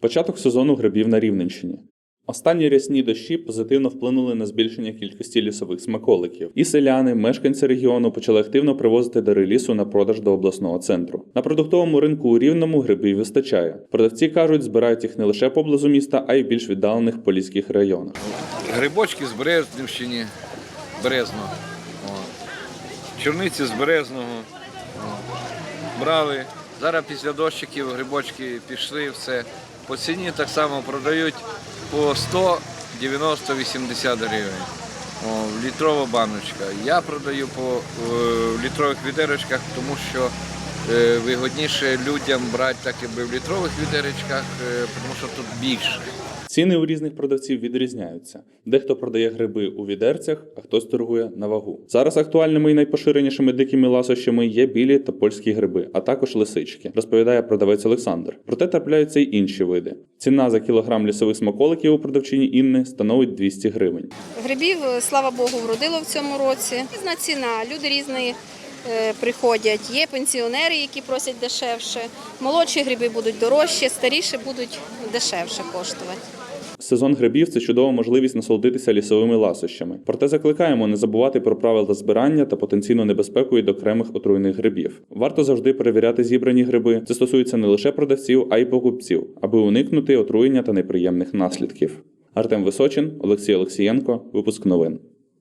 Початок сезону грибів на Рівненщині. Останні рясні дощі позитивно вплинули на збільшення кількості лісових смаколиків. І селяни, мешканці регіону почали активно привозити дари лісу на продаж до обласного центру. На продуктовому ринку у Рівному грибів вистачає. Продавці кажуть, збирають їх не лише поблизу міста, а й в більш віддалених поліських районах. Грибочки з Березнівщини, Березно. Чорниці з Березного. Брали. Зараз після дощиків грибочки пішли, все. По ціні так само продають по 190-80 гривень. О, літрова баночка. Я продаю по е, літрових відерочках, тому що е, вигодніше людям брати так якби в літрових відеречках, е, тому що тут більше. Ціни у різних продавців відрізняються. Дехто продає гриби у відерцях, а хтось торгує на вагу. Зараз актуальними і найпоширенішими дикими ласощами є білі та польські гриби, а також лисички, розповідає продавець Олександр. Проте трапляються й інші види. Ціна за кілограм лісових смаколиків у продавчині Інни становить 200 гривень. Грибів, е, слава Богу, вродило в цьому році. Різна ціна, люди різні е, приходять. Є пенсіонери, які просять дешевше. Молодші гриби будуть дорожчі, старіші будуть дешевше коштувати. Сезон грибів це чудова можливість насолодитися лісовими ласощами. Проте закликаємо не забувати про правила збирання та потенційну небезпеку від окремих отруйних грибів. Варто завжди перевіряти зібрані гриби. Це стосується не лише продавців, а й покупців, аби уникнути отруєння та неприємних наслідків. Артем Височин, Олексій Олексієнко, випуск новин.